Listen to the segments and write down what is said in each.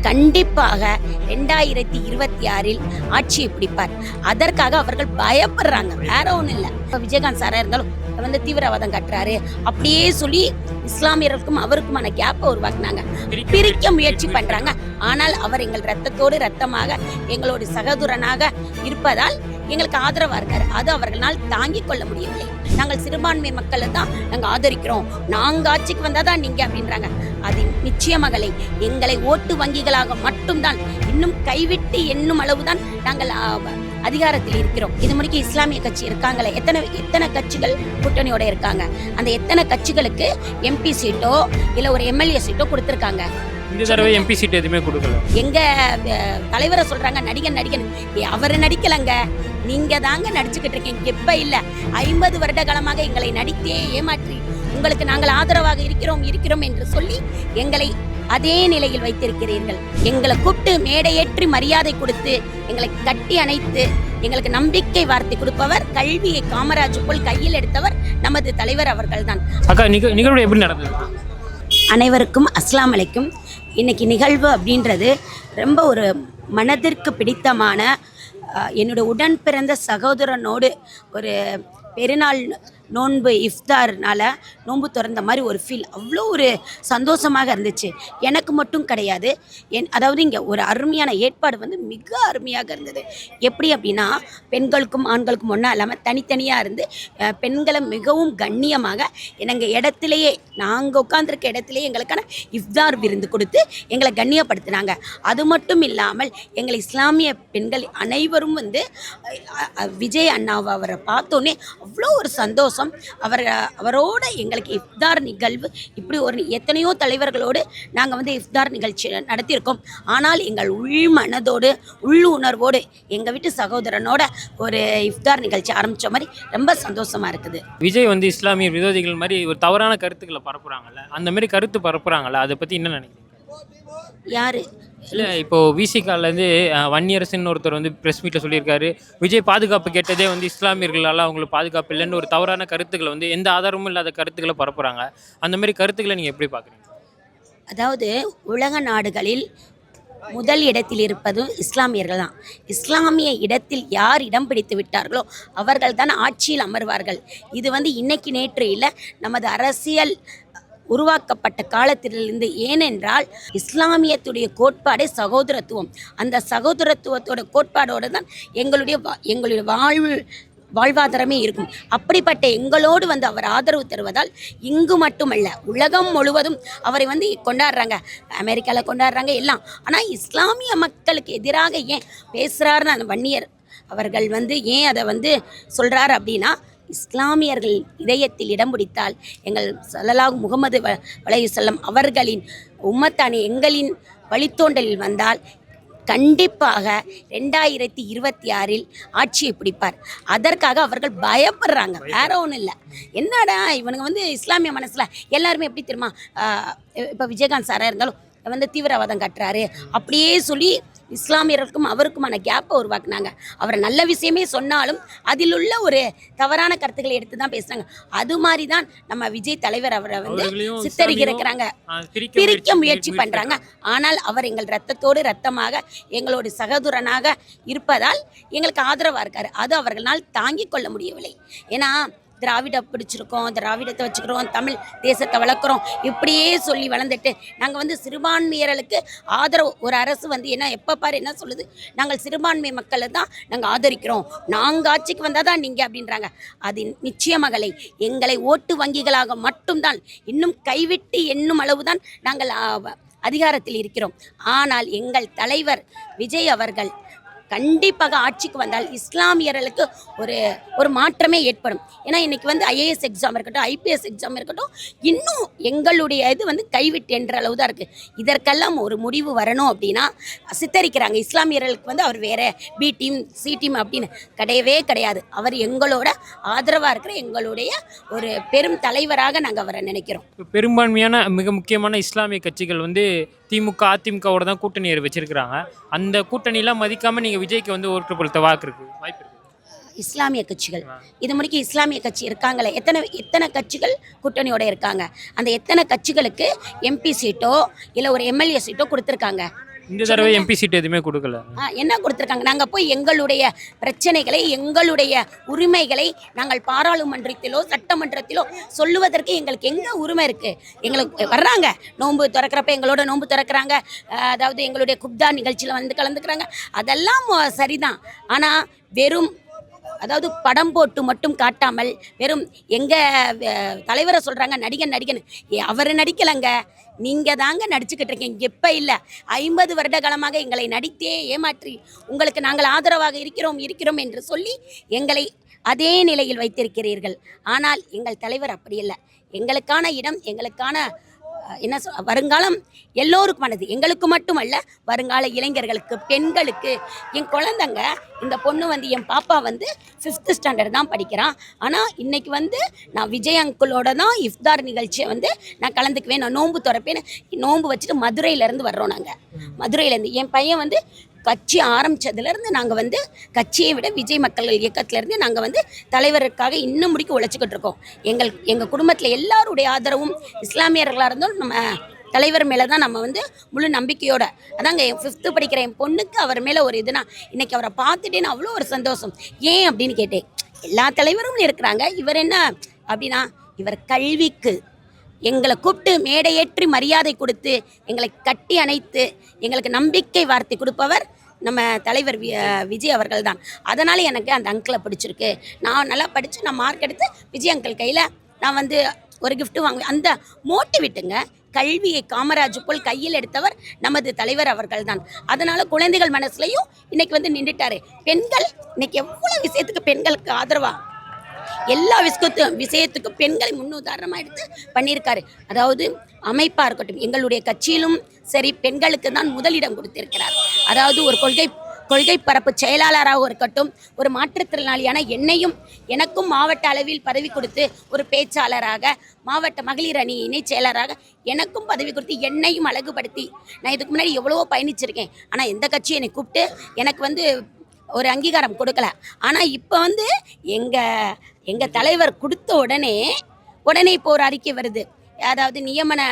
கண்டிப்பாக ரெண்டாயிரத்தி இருபத்தி ஆறில் ஆட்சியை பிடிப்பார். அதற்காக அவர்கள் பயப்படுறாங்க. வேற ஒன்றும் இல்லை. இப்போ விஜயகாந்த் சாராக இருந்தாலும் வந்து தீவிரவாதம் கட்டுறாரு. அப்படியே சொல்லி இஸ்லாமியர்களுக்கும் அவருக்குமான கேப்பை உருவாக்குனாங்க. பிரிக்க முயற்சி பண்றாங்க. ஆனால் அவர் எங்கள் ரத்தத்தோடு ரத்தமாக எங்களோட சகோதரனாக இருப்பதால் எங்களுக்கு ஆதரவாக இருக்காரு. அது அவர்களால் தாங்கிக் கொள்ள முடியவில்லை. நாங்கள் சிறுபான்மை மக்களை தான் நாங்கள் ஆதரிக்கிறோம். நாங்கள் ஆட்சிக்கு வந்தால் தான் நீங்கள் அப்படின்றாங்க. அது நிச்சயமகளை எங்களை ஓட்டு வங்கிகளாக மட்டும்தான் இன்னும் கைவிட்டு எண்ணும் அளவுதான் நாங்கள் அதிகாரத்தில் இருக்கிறோம். இது முறைக்கு இஸ்லாமிய கட்சி இருக்காங்களே எத்தனை எத்தனை கட்சிகள் கூட்டணியோட இருக்காங்க? அந்த எத்தனை கட்சிகளுக்கு எம்பி சீட்டோ இல்லை ஒரு எம்எல்ஏ சீட்டோ கொடுத்துருக்காங்க? இந்த தடவை எம்பி சீட் எதுவுமே கொடுக்கல. எங்க தலைவரை சொல்றாங்க நடிகன் நடிகன். அவர் நடிக்கலங்க. நீங்க தாங்க நடிச்சுக்கிட்டு இருக்கீங்க. இப்ப இல்ல. ஐம்பது வருட காலமாக எங்களை நடித்தே ஏமாற்றி உங்களுக்கு நாங்கள் ஆதரவாக இருக்கிறோம் இருக்கிறோம் என்று சொல்லி எங்களை அதே நிலையில் வைத்திருக்கிறீர்கள். எங்களை கூப்பிட்டு மேடையேற்றி மரியாதை கொடுத்து எங்களை கட்டி அணைத்து எங்களுக்கு நம்பிக்கை வார்த்தை கொடுப்பவர் கல்வியை காமராஜ் போல் கையில் எடுத்தவர் நமது தலைவர் அவர்கள்தான். அக்கா நிக நிகழ்வு எப்படி நடந்தது? அனைவருக்கும் அஸ்லாம் அலைக்கும். இன்றைக்கி நிகழ்வு அப்படின்றது ரொம்ப ஒரு மனதிற்கு பிடித்தமான என்னோட உடன் பிறந்த சகோதரனோடு ஒரு பெருநாள் நோன்பு இஃப்தார்னால் நோன்பு திறந்த மாதிரி ஒரு ஃபீல் அவ்வளோ ஒரு சந்தோஷமாக இருந்துச்சு. எனக்கு மட்டும் கிடையாது. என் அதாவது இங்கே ஒரு அருமையான ஏற்பாடு வந்து மிக அருமையாக இருந்தது. எப்படி அப்படின்னா பெண்களுக்கும் ஆண்களுக்கும் ஒன்றா இல்லாமல் தனித்தனியாக இருந்து பெண்களை மிகவும் கண்ணியமாக எங்கள் இடத்துலையே நாங்கள் உட்காந்துருக்க இடத்துலையே எங்களுக்கான இஃப்தார் விருந்து கொடுத்து எங்களை கண்ணியப்படுத்தினாங்க. அது மட்டும் இல்லாமல் எங்களை இஸ்லாமிய பெண்கள் அனைவரும் வந்து விஜய் அண்ணாவை அவரை பார்த்தோன்னே அவ்வளோ ஒரு சந்தோஷம். அவர் அவரோட எங்களுக்கு இஃப்தார் நிகழ்வு இப்படி ஒரு எத்தனையோ தலைவர்களோடு நாங்கள் வந்து இஃப்தார் நிகழ்ச்சி நடத்தியிருக்கோம். ஆனால் எங்கள் உள் மனதோடு உள் உணர்வோடு எங்கள் வீட்டு சகோதரனோட ஒரு இஃப்தார் நிகழ்ச்சி ஆரம்பித்த மாதிரி ரொம்ப சந்தோஷமாக இருக்குது. விஜய் வந்து இஸ்லாமிய விரோதிகள் மாதிரி ஒரு தவறான கருத்துக்களை பரப்புறாங்கல்ல அந்த மாதிரி கருத்து பரப்புறாங்கல்ல அதை பத்தி என்ன நினைக்கிறீங்க? யார்? இல்லை இப்போ விசிகாலேருந்து வன்னியரசுன்னு ஒருத்தர் வந்து ப்ரெஸ் மீட்டில் சொல்லியிருக்காரு. விஜய் பாதுகாப்பு கேட்டதே வந்து இஸ்லாமியர்களால் அவங்களுக்கு பாதுகாப்பு இல்லைன்னு ஒரு தவறான கருத்துக்களை வந்து எந்த ஆதாரமும் இல்லாத கருத்துக்களை பரப்புகிறாங்க அந்த மாதிரி கருத்துக்களை நீங்கள் எப்படி பார்க்குறீங்க அதாவது உலக நாடுகளில் முதல் இடத்தில் இருப்பது இஸ்லாமியர்கள் தான். இஸ்லாமிய இடத்தில் யார் இடம் பிடித்து விட்டார்களோ அவர்கள் தான் ஆட்சியில் அமர்வார்கள். இது வந்து இன்னைக்கு நேற்று இல்லை நமது அரசியல் உருவாக்கப்பட்ட காலத்திலிருந்து ஏனென்றால் இஸ்லாமியத்துடைய கோட்பாடே சகோதரத்துவம். அந்த சகோதரத்துவத்தோட கோட்பாடோடு தான் எங்களுடைய வா- எங்களுடைய வாழ்வு வாழ்வாதாரமே இருக்கும். அப்படிப்பட்ட எங்களோடு வந்து அவர் ஆதரவு தருவதால் இங்கு மட்டுமல்ல உலகம் முழுவதும் அவரை வந்து கொண்டாடுறாங்க. அமெரிக்காவில் கொண்டாடுறாங்க எல்லாம். ஆனால் இஸ்லாமிய மக்களுக்கு எதிராக ஏன் பேசுகிறாருன்னு அந்த வன்னியர் அவர்கள் வந்து ஏன் அதை வந்து சொல்கிறார் அப்படின்னா இஸ்லாமியர்கள் இதயத்தில் இடம் பிடித்தால் எங்கள் சல்லல்லாஹு முகமது வ வலையுசல்லம் அவர்களின் உம்மத்தானி எங்களின் வழித்தோண்டலில் வந்தால் கண்டிப்பாக ரெண்டாயிரத்தி இருபத்தி ஆறில் ஆட்சியை பிடிப்பார். அதற்காக அவர்கள் பயப்படுறாங்க. வேற ஒன்றும் இல்லை. என்னடா இவனுங்க வந்து இஸ்லாமிய மனசில் எல்லாருமே எப்படி தெரியுமா இப்போ விஜயகாந்த் சாராக இருந்தாலும் வந்து தீவிரவாதம் கட்டுறாரு. அப்படியே சொல்லி இஸ்லாமியர்களுக்கும் அவருக்குமான கேப்பை உருவாக்குனாங்க. அவர் நல்ல விஷயமே சொன்னாலும் அதில் உள்ள ஒரு தவறான கருத்துக்களை எடுத்து தான் பேசுனாங்க அது மாதிரி தான் நம்ம விஜய் தலைவர் அவரை வந்து சித்தரிக்கிறாங்க பிரிக்க முயற்சி பண்றாங்க. ஆனால் அவர் எங்கள் ரத்தத்தோடு ரத்தமாக எங்களோட சகோதரனாக இருப்பதால் எங்களுக்கு ஆதரவா இருக்காரு. அது அவர்களால் தாங்கிக் கொள்ள முடியவில்லை. ஏன்னா திராவிட பிடிச்சிருக்கோம் திராவிடத்தை வச்சுக்கிறோம் தமிழ் தேசத்தை வளர்க்குறோம். இப்படியே சொல்லி வளர்ந்துட்டு நாங்கள் வந்து சிறுபான்மையர்களுக்கு ஆதரவு ஒரு அரசு வந்து என்ன எப்போ பாரு என்ன சொல்லுது? நாங்கள் சிறுபான்மை மக்களை தான் நாங்கள் ஆதரிக்கிறோம். நாங்கள் ஆட்சிக்கு வந்தால் தான் நீங்கள் அப்படின்றாங்க. அது நிச்சயமகளை எங்களை ஓட்டு வங்கிகளாக மட்டும்தான் இன்னும் கைவிட்டு எண்ணும் அளவுதான் நாங்கள் அதிகாரத்தில் இருக்கிறோம். ஆனால் எங்கள் தலைவர் விஜய் அவர்கள் கண்டிப்பாக ஆட்சிக்கு வந்தால் இஸ்லாமியர்களுக்கு ஒரு ஒரு மாற்றமே ஏற்படும். ஏன்னா இன்னைக்கு வந்து ஐஏஎஸ் எக்ஸாம் இருக்கட்டும் ஐபிஎஸ் எக்ஸாம் இருக்கட்டும் இன்னும் எங்களுடைய இது வந்து கைவிட்டு என்ற அளவு தான் இருக்குது இதற்கெல்லாம் ஒரு முடிவு வரணும் அப்படின்னா சித்தரிக்கிறாங்க. இஸ்லாமியர்களுக்கு வந்து அவர் வேற பி டீம் சி டீம் அப்படின்னு கிடையவே கிடையாது. அவர் எங்களோட ஆதரவாக இருக்கிற எங்களுடைய ஒரு பெரும் தலைவராக நாங்கள் அவரை நினைக்கிறோம். பெரும்பான்மையான மிக முக்கியமான இஸ்லாமிய கட்சிகள் வந்து திமுக அதிமுகவோட தான் கூட்டணி வச்சிருக்கிறாங்க. அந்த கூட்டணியெல்லாம் மதிக்காம நீங்க விஜய்க்கு வந்து ஓட்டு பொறுத்த வாக்கு இருக்கு. வாய்ப்பு இருக்கு. இஸ்லாமிய கட்சிகள். இது முடிக்க இஸ்லாமிய கட்சி இருக்காங்களே. எத்தனை எத்தனை கட்சிகள் கூட்டணியோட இருக்காங்க? அந்த எத்தனை கட்சிகளுக்கு எம்பி சீட்டோ இல்லை ஒரு எம்எல்ஏ சீட்டோ கொடுத்துருக்காங்க? இந்த தடவை எம்பி சீட் எதுவுமே கொடுக்கல. என்ன கொடுத்துருக்காங்க? நாங்கள் போய் எங்களுடைய பிரச்சனைகளை எங்களுடைய உரிமைகளை நாங்கள் பாராளுமன்றத்திலோ சட்டமன்றத்திலோ சொல்லுவதற்கு எங்களுக்கு எங்கே உரிமை இருக்குது எங்களுக்கு வர்றாங்க. நோன்பு திறக்கிறப்ப எங்களோட நோன்பு திறக்கிறாங்க. அதாவது எங்களுடைய குப்தா நிகழ்ச்சியில் வந்து கலந்துக்கிறாங்க. அதெல்லாம் சரிதான். ஆனால் வெறும் அதாவது படம் போட்டு மட்டும் காட்டாமல் வெறும் எங்கள் தலைவரை சொல்கிறாங்க நடிகன் நடிகன். ஏ அவர் நடிக்கலைங்க. நீங்கள் தாங்க நடிச்சுக்கிட்டு இருக்கீங்க. எப்போ இல்லை. ஐம்பது வருட காலமாக எங்களை நடித்தே ஏமாற்றி உங்களுக்கு நாங்கள் ஆதரவாக இருக்கிறோம் இருக்கிறோம் என்று சொல்லி எங்களை அதே நிலையில் வைத்திருக்கிறீர்கள். ஆனால் எங்கள் தலைவர் அப்படி இல்லை. எங்களுக்கான இடம் எங்களுக்கான என்ன சொல் வருங்காலம் எல்லோருக்குமானது எங்களுக்கு மட்டுமல்ல வருங்கால இளைஞர்களுக்கு பெண்களுக்கு என் குழந்தைங்க இந்த பொண்ணு வந்து என் பாப்பா வந்து ஃபிஃப்த்து ஸ்டாண்டர்ட் தான் படிக்கிறான். ஆனால் இன்னைக்கு வந்து நான் விஜய் அங்குளோட தான் இஃப்தார் நிகழ்ச்சியை வந்து நான் கலந்துக்குவேன். நான் நோன்பு திறப்பேன்னு நோன்பு வச்சுட்டு மதுரையிலேருந்து வர்றோம் நாங்கள் மதுரையிலேருந்து என் பையன் வந்து கட்சி ஆரம்பிச்சதுலேருந்து நாங்கள் வந்து கட்சியை விட விஜய் மக்கள் இயக்கத்திலேருந்து நாங்கள் வந்து தலைவருக்காக இன்னும் முடிக்க உழைச்சிக்கிட்டு இருக்கோம். எங்கள் எங்கள் குடும்பத்தில் எல்லாருடைய ஆதரவும் இஸ்லாமியர்களாக இருந்தாலும் நம்ம தலைவர் மேலே தான் நம்ம வந்து முழு நம்பிக்கையோட அதாங்க என் ஃபிஃப்த்து படிக்கிற என் பொண்ணுக்கு அவர் மேலே ஒரு இதுனா இன்றைக்கி அவரை பார்த்துட்டேன்னு அவ்வளோ ஒரு சந்தோஷம். ஏன் அப்படின்னு கேட்டேன் எல்லா தலைவரும் இருக்கிறாங்க இவர் என்ன அப்படின்னா இவர் கல்விக்கு எங்களை கூப்பிட்டு மேடையேற்றி மரியாதை கொடுத்து எங்களை கட்டி அணைத்து எங்களுக்கு நம்பிக்கை வார்த்தை கொடுப்பவர் நம்ம தலைவர் வி- விஜய் அவர்கள் தான் அதனால் எனக்கு அந்த அங்கிளை பிடிச்சிருக்கு. நான் நல்லா படித்து நான் மார்க் எடுத்து விஜய் அங்கிள் கையில் நான் வந்து ஒரு கிஃப்ட்டு வாங்குவேன். அந்த மோட்டிவேட்டுங்க கல்வியை காமராஜ் போல் கையில் எடுத்தவர் நமது தலைவர் அவர்கள் தான் அதனால் குழந்தைகள் மனசுலையும் இன்றைக்கி வந்து நின்றுட்டார். பெண்கள் இன்றைக்கி எவ்வளோ விஷயத்துக்கு பெண்களுக்கு ஆதரவாக எல்லா விஷயத்து விஷயத்துக்கும் பெண்களை முன்னுதாரணமாக எடுத்து பண்ணியிருக்காரு. அதாவது அமைப்பாக இருக்கட்டும் எங்களுடைய கட்சியிலும் சரி பெண்களுக்கு தான் முதலிடம் கொடுத்திருக்கிறார். அதாவது ஒரு கொள்கை கொள்கை பரப்பு செயலாளராக இருக்கட்டும் ஒரு மாற்றுத்திறனாளியான என்னையும் எனக்கும் மாவட்ட அளவில் பதவி கொடுத்து ஒரு பேச்சாளராக மாவட்ட மகளிர் அணி இணைச் செயலராக எனக்கும் பதவி கொடுத்து என்னையும் அழகுபடுத்தி நான் இதுக்கு முன்னாடி எவ்வளவோ பயணிச்சிருக்கேன். ஆனால் எந்த கட்சியும் என்னை கூப்பிட்டு எனக்கு வந்து ஒரு அங்கீகாரம் கொடுக்கல. ஆனால் இப்போ வந்து எங்கள் எங்கள் தலைவர் கொடுத்த உடனே உடனே இப்போ ஒரு அறிக்கை வருது. அதாவது நியமன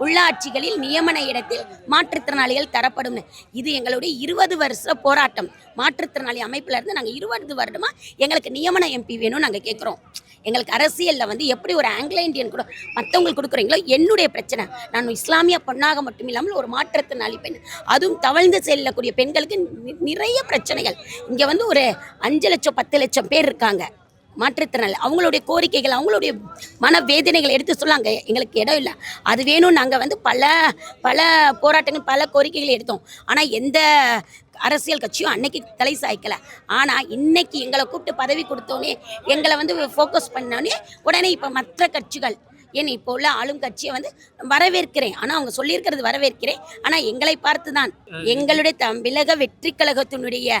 உள்ளாட்சிகளில் நியமன இடத்தில் மாற்றுத்திறனாளிகள் தரப்படும் இது எங்களுடைய இருபது வருஷ போராட்டம். மாற்றுத்திறனாளி அமைப்புல இருந்து நாங்கள் இருபது வருடமா எங்களுக்கு நியமன எம்பி வேணும்னு நாங்கள் கேட்குறோம் எங்களுக்கு அரசியலில் வந்து எப்படி ஒரு ஆங்கிலோ இந்தியன் கூட மற்றவங்களுக்கு கொடுக்குறீங்களோ என்னுடைய பிரச்சனை. நான் இஸ்லாமிய பெண்ணாக மட்டும் இல்லாமல் ஒரு மாற்றுத்திறனாளி பெண் அதுவும் தவழ்ந்து செல்லக்கூடிய பெண்களுக்கு நி- நிறைய பிரச்சனைகள். இங்கே வந்து ஒரு அஞ்சு லட்சம் பத்து லட்சம் பேர் இருக்காங்க. மாற்றுத்திறனாளி. அவங்களுடைய கோரிக்கைகள் அவங்களுடைய மன வேதனைகளை எடுத்து சொல்லாங்க. எங்களுக்கு இடம் இல்லை. அது வேணும் நாங்கள் வந்து பல பல போராட்டங்கள் பல கோரிக்கைகள் எடுத்தோம். ஆனால் எந்த அரசியல் கட்சியும் அன்னைக்கு தலை சாய்க்கலை. ஆனால் இன்னைக்கு எங்களை கூப்பிட்டு பதவி கொடுத்தோன்னே எங்களை வந்து ஃபோக்கஸ் பண்ணோன்னே உடனே இப்போ மற்ற கட்சிகள் ஏன் இப்போ உள்ள ஆளும் கட்சியை வந்து வரவேற்கிறேன். ஆனால் அவங்க சொல்லியிருக்கிறது வரவேற்கிறேன். ஆனால் எங்களை பார்த்து தான் எங்களுடைய தமிழக வெற்றி கழகத்தினுடைய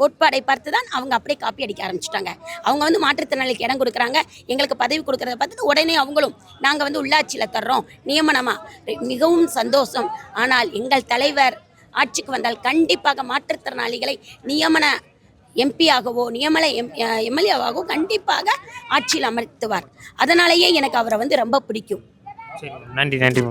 கோட்பாடை பார்த்து தான் அவங்க அப்படியே காப்பி அடிக்க ஆரம்பிச்சிட்டாங்க. அவங்க வந்து மாற்றுத்திறனாளிக்கு இடம் கொடுக்குறாங்க. எங்களுக்கு பதவி கொடுக்கறத பார்த்துட்டு உடனே அவங்களும் நாங்கள் வந்து உள்ளாட்சியில் தர்றோம். நியமனமாக மிகவும் சந்தோஷம். ஆனால் எங்கள் தலைவர் ஆட்சிக்கு வந்தால் கண்டிப்பாக மாற்றுத்திறனாளிகளை நியமன எம்பியாகவோ நியமன எம் எம்எல்ஏவாகவோ கண்டிப்பாக ஆட்சியில் அமர்த்துவார். அதனாலேயே எனக்கு அவரை வந்து ரொம்ப பிடிக்கும். நன்றி நன்றி.